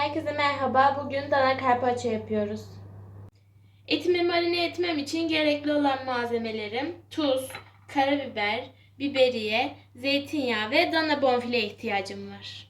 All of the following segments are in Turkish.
Herkese merhaba. Bugün dana karpaccio yapıyoruz. Etimi marine etmem için gerekli olan malzemelerim tuz, karabiber, biberiye, zeytinyağı ve dana bonfile ihtiyacım var.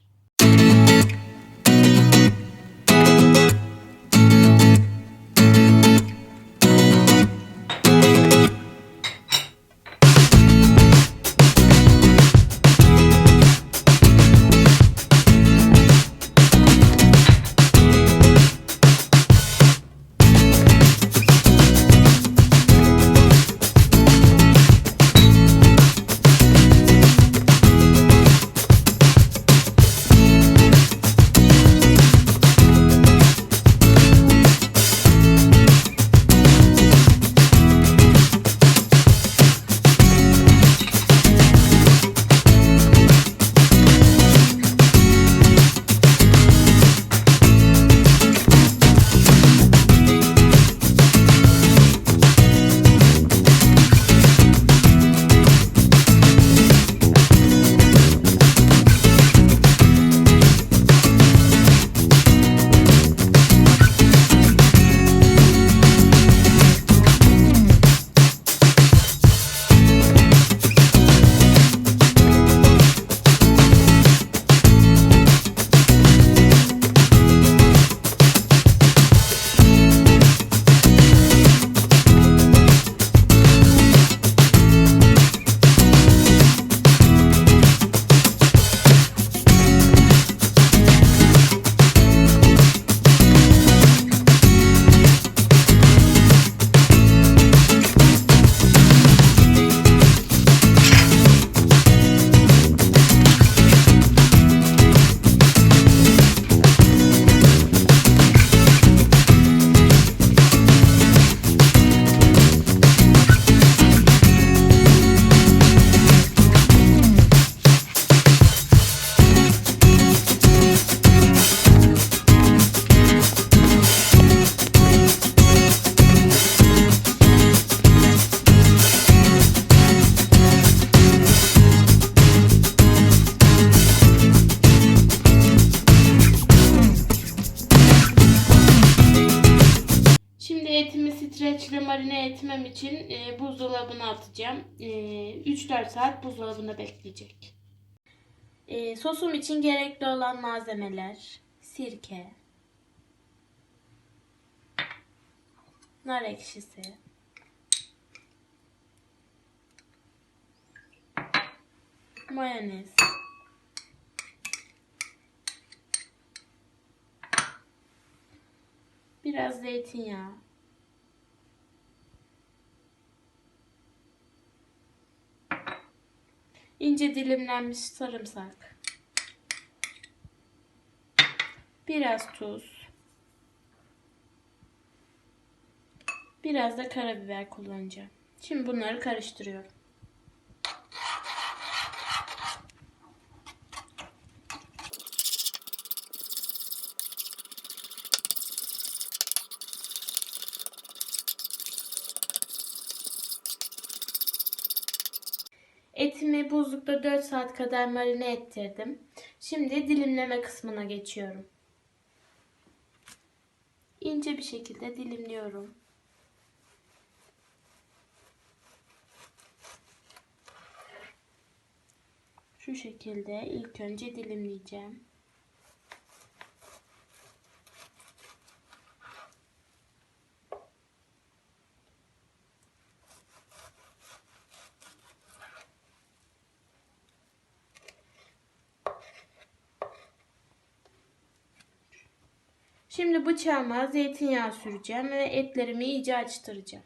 Marine etmem için e, buzdolabına atacağım. E, 3-4 saat buzdolabında bekleyecek. E, sosum için gerekli olan malzemeler sirke, nar ekşisi, mayonez, biraz zeytinyağı, ince dilimlenmiş sarımsak, biraz tuz, biraz da karabiber kullanacağım. Şimdi bunları karıştırıyorum. Etimi buzlukta 4 saat kadar marine ettirdim. Şimdi dilimleme kısmına geçiyorum. İnce bir şekilde dilimliyorum. Şu şekilde ilk önce dilimleyeceğim. Şimdi bıçağıma zeytinyağı süreceğim ve etlerimi iyice açtıracağım.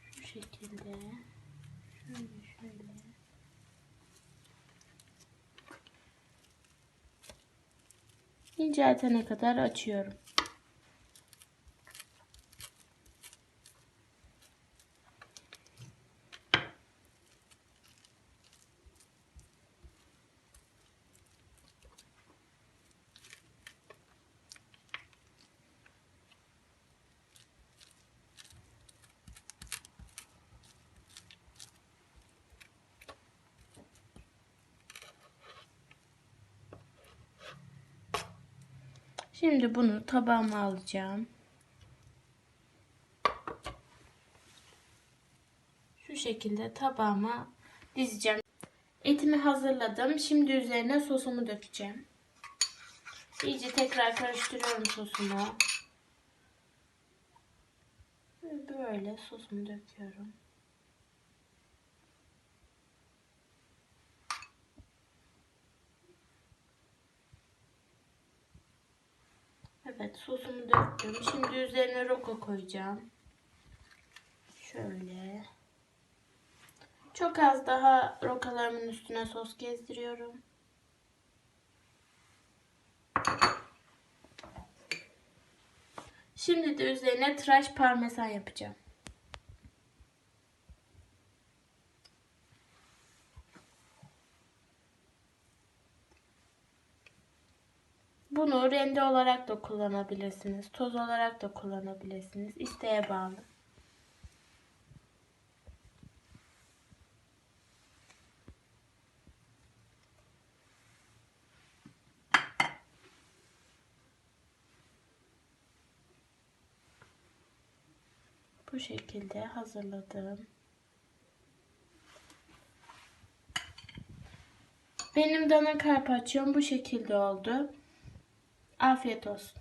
Şu şekilde. Şöyle şöyle. İnceltene kadar açıyorum. Şimdi bunu tabağıma alacağım. Şu şekilde tabağıma dizeceğim. Etimi hazırladım. Şimdi üzerine sosumu dökeceğim. İyice tekrar karıştırıyorum sosumu. Böyle sosumu döküyorum. Evet sosumu döktüm. Şimdi üzerine roko koyacağım. Şöyle. Çok az daha rokalarımın üstüne sos gezdiriyorum. Şimdi de üzerine tıraş parmesan yapacağım. Bunu rende olarak da kullanabilirsiniz. Toz olarak da kullanabilirsiniz. İsteğe bağlı. Bu şekilde hazırladım. Benim dana karpaccio'm bu şekilde oldu. afietos